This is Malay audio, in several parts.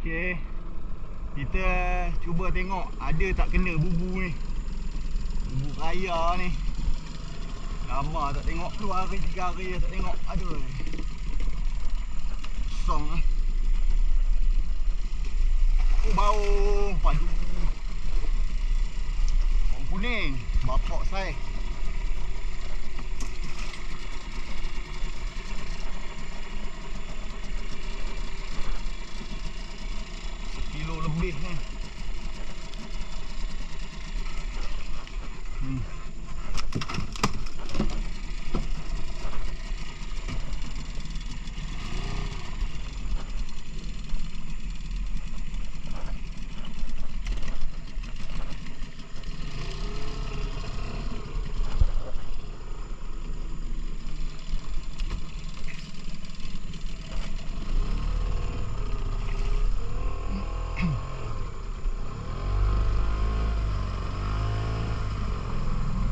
Okey. Kita cuba tengok ada tak kena bubu ni. Bubu raya ni. Lama tak tengok dua hari tiga hari tak tengok. Aduh. Song ah. Oh bau padu. Bau kuning. Bapak saya. भी हैं।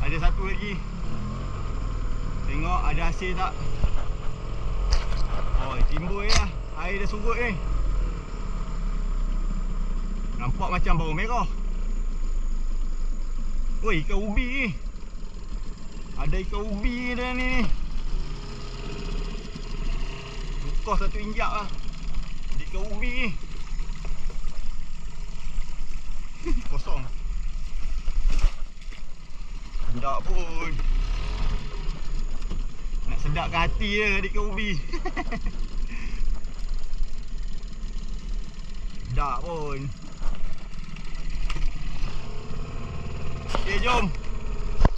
Ada satu lagi. Tengok ada hasil tak? Oh, timbul lah. Air dah surut ni. Nampak macam bau merah. Oi, ikan ubi ni. Ada ikan ubi dalam ni. Tukar satu injak lah. Ikan ubi ni. Tak pun. Nak sedapkan hati je adik kau ubi. Tak pun. Okay, jom.